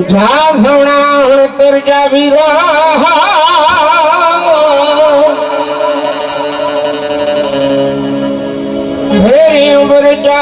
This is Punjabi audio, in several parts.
छा जा वीर भेरी उमिरि जा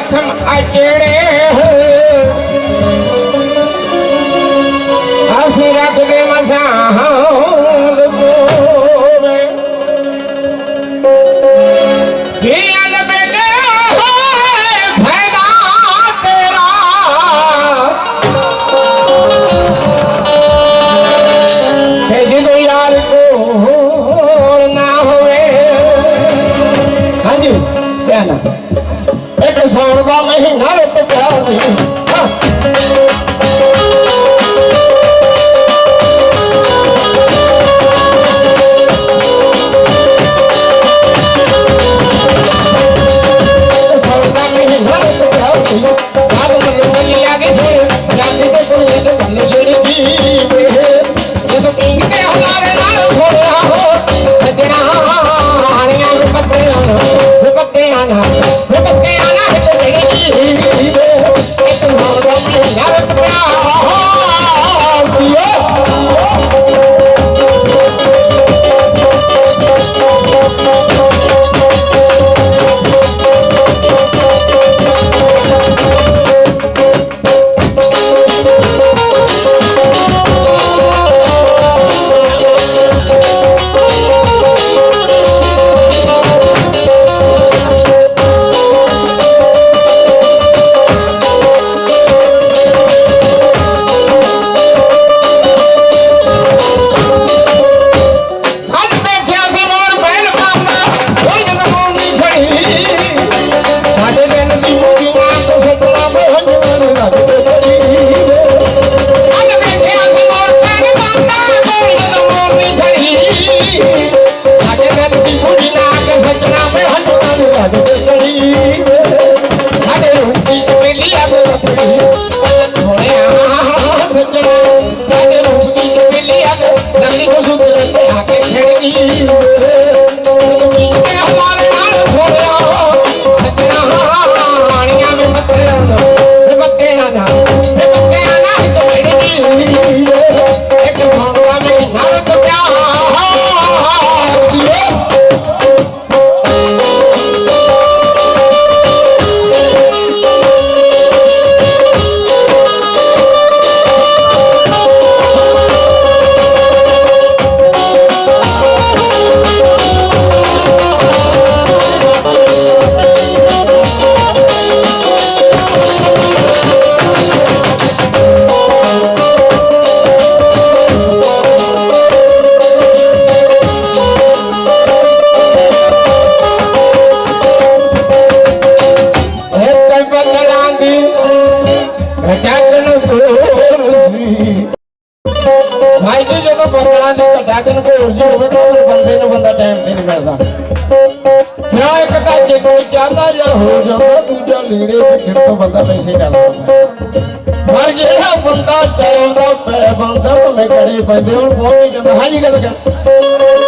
પ્રથમ અચેડે હસી રાખ દે મસા terminar ਲਵਾ ਨਾ ਇੱਕ ਤਾਂ ਜੇ ਕੋਈ ਚਾਲਾ ਜਾਂ ਹੋ ਜਾਵੇ, ਦੂਜਾ ਲੀੜੇ ਪਿੱਠ ਤੋਂ ਬੰਦਾ ਪੈਸੇ ਡਾਲਦਾ ਪਰ ਜਿਹੜਾ ਬੰਦਾ ਚੱਲਦਾ ਪੈ ਬੰਦਾ, ਭਵੇਂ ਘੜੇ ਪੈਂਦੇ ਹੁਣ ਕੋਈ ਕਹਿੰਦਾ ਹਾਂਜੀ, ਗੱਲ ਕਰ।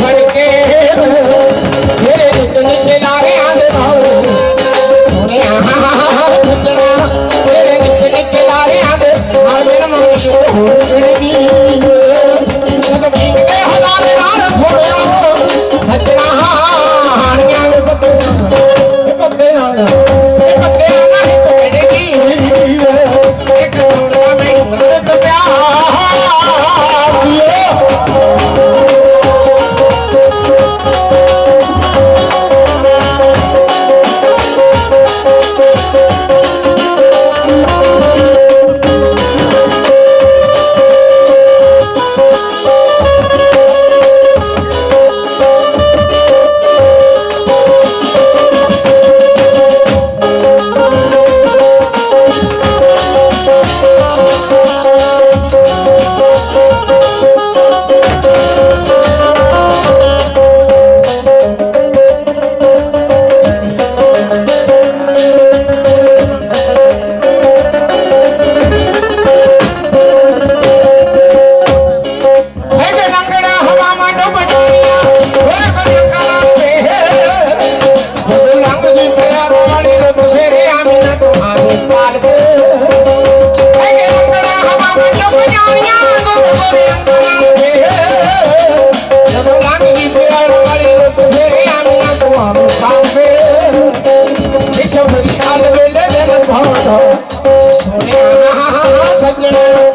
problema.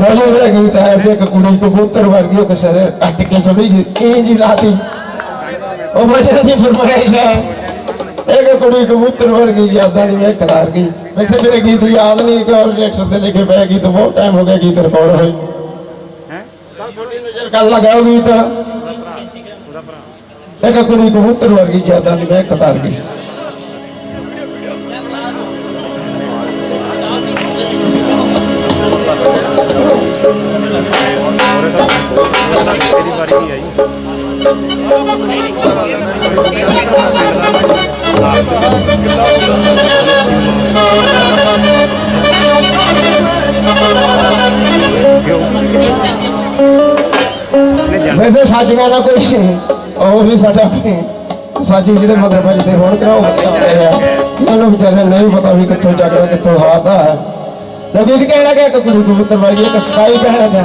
ਮੈਨੂੰ ਇਹ ਗੀਤ ਹੈ ਸੀ ਇੱਕ ਕੁੜੀ ਕਬੂਤਰ ਵਰਗੀ ਉਹ ਕਿਸੇ ਦੇ ਕੱਟ ਕੇ ਸਭੀ ਜੀ ਇੰਜ ਹੀ ਲਾਤੀ। ਉਹ ਬਚਨ ਦੀ ਫਰਮਾਇਸ਼ ਹੈ ਇੱਕ ਕੁੜੀ ਕਬੂਤਰ ਵਰਗੀ ਯਾਦਾਂ ਦੀ ਮੈਂ ਖਿਲਾਰ ਗਈ। ਵੈਸੇ ਗੀਤ ਯਾਦ ਨਹੀਂ ਕਿ ਔਰ ਲੈਟਰ ਤੇ ਲਿਖੇ ਪਏ ਗੀਤ ਬਹੁਤ ਟਾਈਮ ਹੋ ਗਿਆ ਗੀਤ ਰਿਕਾਰਡ ਨਜ਼ਰ ਕੱਲ ਇੱਕ ਕੁੜੀ ਕਬੂਤਰ ਵਰਗੀ ਮੇਰੀ ਵਾਰੀ ਨਹੀਂ ਆਈ ਵੈਸੇ ਸਾਜੀਆਂ ਦਾ ਕੋਈ ਉਹ ਵੀ ਸਾਡਾ। ਸਾਜੀ ਜਿਹੜੇ ਮਦਰ ਵੱਜਦੇ ਹੋਣ ਕਿ ਉਹ ਵਧੀਆ ਆ ਇਹਨਾਂ ਨੂੰ ਵਿਚਾਰੇ ਨੂੰ ਨਹੀਂ ਪਤਾ ਵੀ ਕਿੱਥੋਂ ਜਗਦਾ ਕਿੱਥੋਂ ਹਾਦਾ ਹੈ। ਲੋਕੀ ਇਹ ਕਹਿਣ ਲੱਗੇ ਕਿ ਕੁੜੀ ਕਬੂਤਰ ਵਾਲੀ, ਇੱਕ ਸਤਾਈ ਕਹਿਣ ਹੈ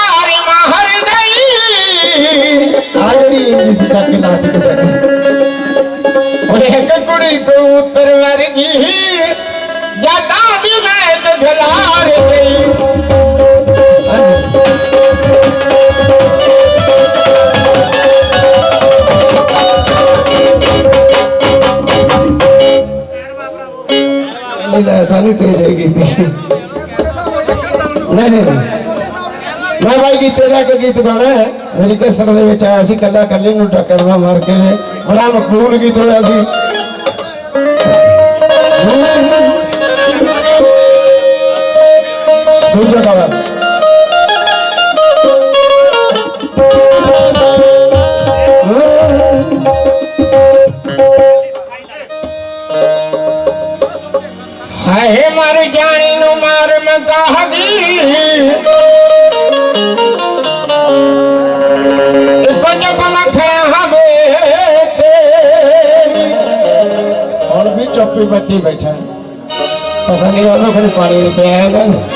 ਇੰਜੀ ਸੀ ਚੱਕ ਕੇ ਲਾਤੀ ਕਿਸੇ ਨੇ ਓਏ ਇੱਕ ਕੁੜੀ ਕਬੂਤਰ ਵਰਗੀ ਜਦਾਂ ਦੀ ਮੈਂ ਖਲਾਰ ਗਈ। ਹਾਂਜੀ। ਨਹੀਂ ਲੈ ਤਾਂ ਨਹੀਂ ਤੇਜ ਹੈ ਕੀਤੀ ਨਹੀਂ ਨਹੀਂ ਨਹੀਂ। ਮੈਂ ਭਾਈ ਗੀਤੇ ਦਾ ਕਿ ਗੀਤ ਗਾਣਾ ਹੈ? ਮੇਰੀ ਕਸਰ ਦੇ ਵਿੱਚ ਆਇਆ ਸੀ, ਕੱਲਾ ਕੱਲੇ ਨੂੰ ਟੱਕਰ ਦਾ ਮਾਰ ਕੇ। ਬੜਾ ਮਕਬੂਲ ਗੀਤ ਹੋਇਆ ਸੀ। ਪਤਾ ਨਹੀਂ ਉਹਨੂੰ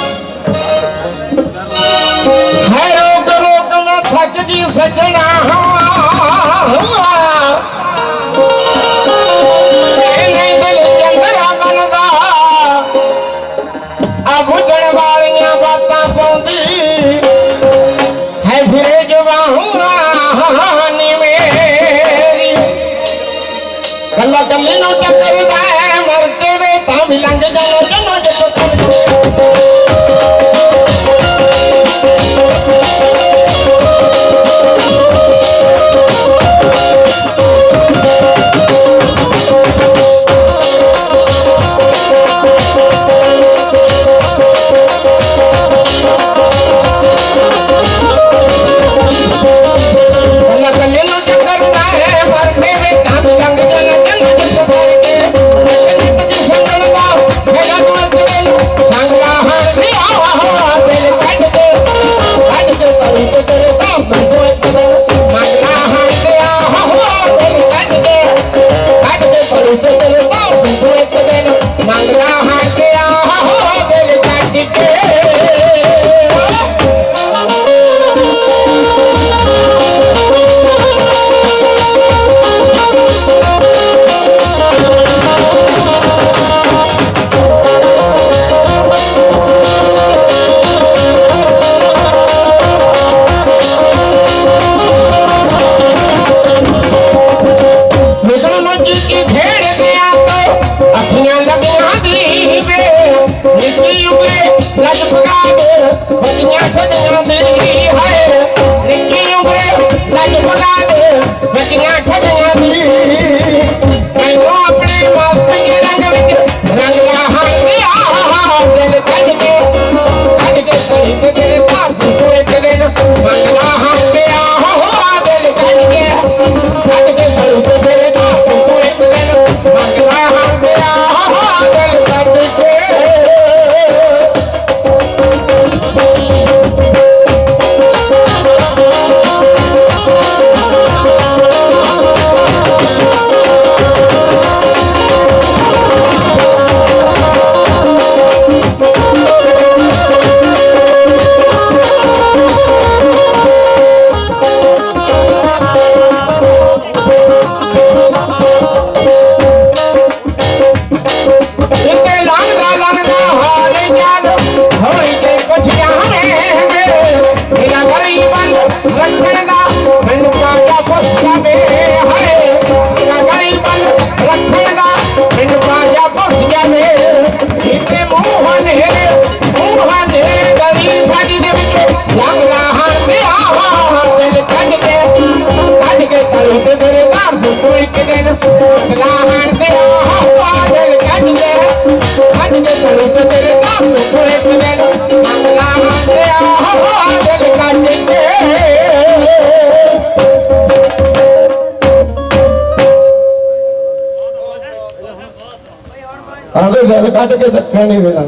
ਆਂਦੇ ਦਿਲ ਕੱਢ ਕੇ ਰੱਖਣ ਨਹੀਂ ਦੇਣਾ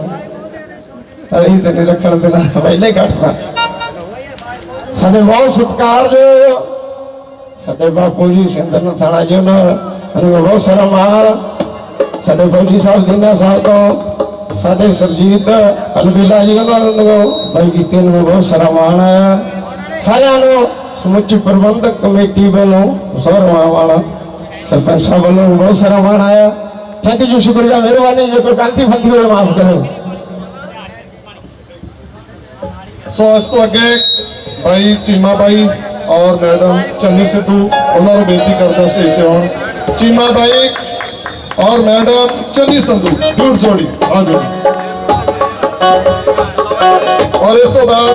ਅੜੀ ਤੇ ਨਹੀਂ ਰੱਖਣ ਦੇਣਾ, ਪਹਿਲੇ ਕੱਟਦਾ ਸਾਡੇ ਬਹੁਤ ਸਤਿਕਾਰਯੋਗ ਸਾਡੇ ਬਾਪੂ ਜੀ ਸਿੰਦਰ ਨਥਾਣਾ ਜੀ ਉਹਨਾਂ ਨੂੰ ਬਹੁਤ ਸਾਰਾ ਮਾਣ। ਸਾਡੇ ਫੌਜੀ ਸਾਹਿਬ ਦਿਨਾ ਸਾਹਿਬ ਤੋਂ ਸਾਡੇ ਸਰਜੀਤ ਅਲਬੇਲਾ ਜੀ ਉਹਨਾਂ ਨੂੰ ਬਾਈ ਕੀਤੇ ਨੂੰ ਬਹੁਤ ਸਾਰਾ ਮਾਣ ਆਇਆ। ਸਾਰਿਆਂ ਨੂੰ ਸਮੁੱਚੀ ਪ੍ਰਬੰਧਕ ਕਮੇਟੀ ਵੱਲੋਂ ਸੌਰਵਾਂ ਵਾਲਾ ਸਰਪੰਚ ਸਾਹਿਬ ਵੱਲੋਂ ਬਹੁਤ ਸਾਰਾ ਮਾਣ ਆਇਆ। થકી શુક્રિયા મહેરબાની फंती हो माफ़ करो। सो आज तो સ્વાસ્થ્ય भाई चीमा भाई और मैडम चन्नी सिद्धू, उन्होंने बेनती करता स्टेज पे आन चीमा भाई और मैडम चन्नी संधु दूर जोड़ी आज और इस तो बाद